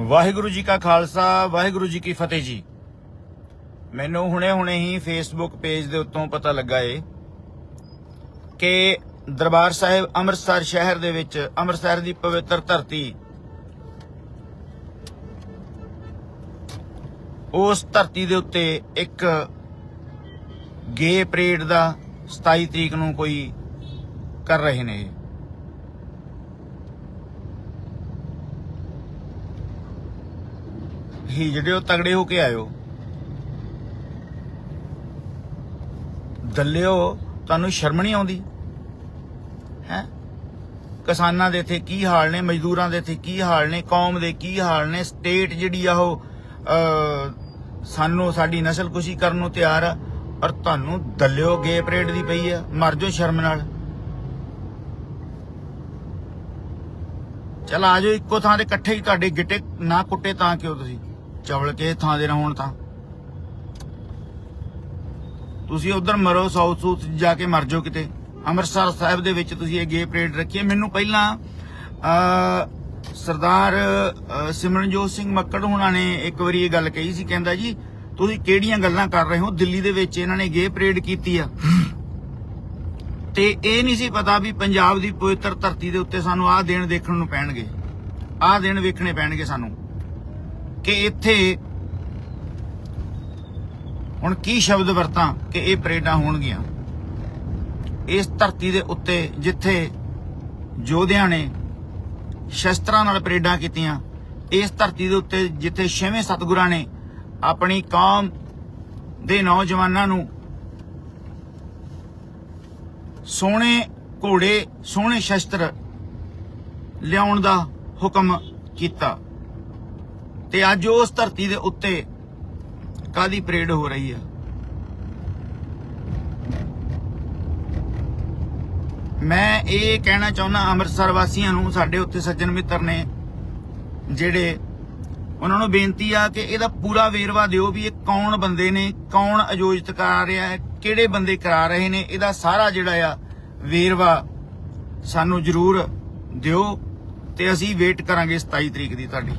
ਵਾਹਿਗੁਰੂ ਜੀ ਕਾ ਖਾਲਸਾ, ਵਾਹਿਗੁਰੂ ਜੀ ਕੀ ਫਤਿਹ ਜੀ। ਮੈਨੂੰ ਹੁਣੇ-ਹੁਣੇ ਹੀ ਫੇਸਬੁੱਕ ਪੇਜ ਦੇ ਉੱਤੋਂ ਪਤਾ ਲੱਗਾ ਏ ਕਿ ਦਰਬਾਰ ਸਾਹਿਬ ਅੰਮ੍ਰਿਤਸਰ ਸ਼ਹਿਰ ਦੇ ਵਿੱਚ, ਅੰਮ੍ਰਿਤਸਰ ਦੀ ਪਵਿੱਤਰ ਧਰਤੀ ਉਸ ਧਰਤੀ ਦੇ ਉੱਤੇ ਇੱਕ ਗੇ ਪਰੇਡ ਦਾ 27 ਤਰੀਕ ਨੂੰ ਕੋਈ ਕਰ ਰਹੇ ਨੇ। ਹੀ ਜਿਹੜੇ ਉਹ ਤਗੜੇ ਹੋ ਕੇ ਆਇਓ। ਦੱਲਿਓ ਤੁਹਾਨੂੰ ਸ਼ਰਮ ਨਹੀਂ ਆਉਂਦੀ? ਹੈ? ਕਿਸਾਨਾਂ ਦੇ ਇੱਥੇ ਕੀ ਹਾਲ ਨੇ, ਮਜ਼ਦੂਰਾਂ ਦੇ ਇੱਥੇ ਕੀ ਹਾਲ ਨੇ, ਕੌਮ ਦੇ ਕੀ ਹਾਲ ਨੇ ਸਟੇਟ ਜਿਹੜੀ ਆ ਉਹ ਸਾਨੂੰ, ਸਾਡੀ ਨਸਲਕੁਸ਼ੀ ਕਰਨ ਨੂੰ ਤਿਆਰ ਆ, ਔਰ ਤੁਹਾਨੂੰ ਦੱਲਿਓ ਗੇ ਪਰੇਡ ਦੀ ਪਈ ਆ, ਮਰ ਜਾਓ ਸ਼ਰਮ ਨਾਲ। ਚਲ ਆ ਜਾਓ, ਇੱਕੋ ਥਾਂ ਤੇ ਇਕੱਠੇ ਹੀ ਤੁਹਾਡੇ ਗਿੱਟੇ ਨਾ ਕੁੱਟੇ ਤਾਂ ਕਿਉਂ ਤੁਸੀਂ? ਚਵਲ ਕੇ ਥਾਂ ਦੇ ਨਾ ਹੋਣ ਤਾਂ। ਤੁਸੀਂ ਉਧਰ ਮਰੋ ਸਾਊਥ ਸੂਥ ਜਾ ਕੇ ਮਰ ਜਾਓ ਕਿਤੇ। ਅੰਮ੍ਰਿਤਸਰ ਸਾਹਿਬ ਦੇ ਵਿੱਚ ਤੁਸੀਂ ਇਹ ਗੇ ਪਰੇਡ ਰੱਖੀ ਮੈਨੂੰ ਪਹਿਲਾਂ ਅ ਸਰਦਾਰ ਸਿਮਰਨਜੋਤ ਸਿੰਘ ਮੱਕੜ ਹੁਣਾਂ ਨੇ ਇੱਕ ਵਾਰੀ ਇਹ ਗੱਲ ਕਹੀ ਸੀ, ਕਹਿੰਦਾ ਜੀ, ਤੁਸੀਂ ਕਿਹੜੀਆਂ ਗੱਲਾਂ ਕਰ ਰਹੇ ਹੋ? ਦਿੱਲੀ ਦੇ ਵਿੱਚ ਇਹਨਾਂ ਨੇ ਗੇ ਪਰੇਡ ਕੀਤੀ ਆ। ਤੇ ਇਹ ਨਹੀਂ ਸੀ ਪਤਾ ਵੀ ਪੰਜਾਬ ਦੀ ਪਵਿੱਤਰ ਧਰਤੀ ਦੇ ਉੱਤੇ ਸਾਨੂੰ ਆਹ ਦਿਨ ਦੇਖਣ ਨੂੰ ਪੈਣਗੇ। ਆਹ ਦਿਨ ਵੇਖਣੇ ਪੈਣਗੇ ਸਾਨੂੰ। ਕਿ ਇੱਥੇ ਹੁਣ ਕੀ ਸ਼ਬਦ ਵਰਤਾਂ ਕਿ ਇਹ ਪਰੇਡਾਂ ਹੋਣਗੀਆਂ? ਇਸ ਧਰਤੀ ਦੇ ਉੱਤੇ ਜਿੱਥੇ ਯੋਧਿਆਂ ਨੇ ਸ਼ਸਤਰਾਂ ਨਾਲ ਪਰੇਡਾਂ ਕੀਤੀਆਂ, ਇਸ ਧਰਤੀ ਦੇ ਉੱਤੇ ਜਿੱਥੇ ਛੇਵੇਂ ਸਤਿਗੁਰਾਂ ਨੇ ਆਪਣੀ ਕੌਮ ਦੇ ਨੌਜਵਾਨਾਂ ਨੂੰ ਸੋਹਣੇ ਘੋੜੇ, ਸੋਹਣੇ ਸ਼ਸਤਰ ਲਿਆਉਣ ਦਾ ਹੁਕਮ ਕੀਤਾ। ਤੇ ਅੱਜ ਉਸ ਧਰਤੀ ਦੇ ਉੱਤੇ ਕਾਦੀ ਪਰੇਡ ਹੋ ਰਹੀ ਆ? ਮੈਂ ਇਹ ਕਹਿਣਾ ਚਾਹੁੰਦਾ ਅੰਮ੍ਰਿਤਸਰ ਵਾਸੀਆਂ ਨੂੰ, ਸਾਡੇ ਉੱਤੇ ਸੱਜਣ ਮਿੱਤਰ ਨੇ, ਜਿਹੜੇ ਉਹਨਾਂ ਨੂੰ ਬੇਨਤੀ ਆ ਕਿ ਇਹਦਾ ਪੂਰਾ ਵੇਰਵਾ ਦਿਓ ਵੀ ਇਹ ਕੌਣ ਬੰਦੇ ਨੇ, ਕੌਣ ਆਯੋਜਿਤ ਕਰਾ ਰਿਹਾ ਹੈ, ਕਿਹੜੇ ਬੰਦੇ ਕਰਾ ਰਹੇ ਨੇ, ਇਹਦਾ ਸਾਰਾ ਜਿਹੜਾ ਆ ਵੇਰਵਾ ਸਾਨੂੰ ਜ਼ਰੂਰ ਦਿਓ ਤੇ ਅਸੀਂ ਵੇਟ ਕਰਾਂਗੇ 27 ਤਰੀਕ ਦੀ ਤੁਹਾਡੀ।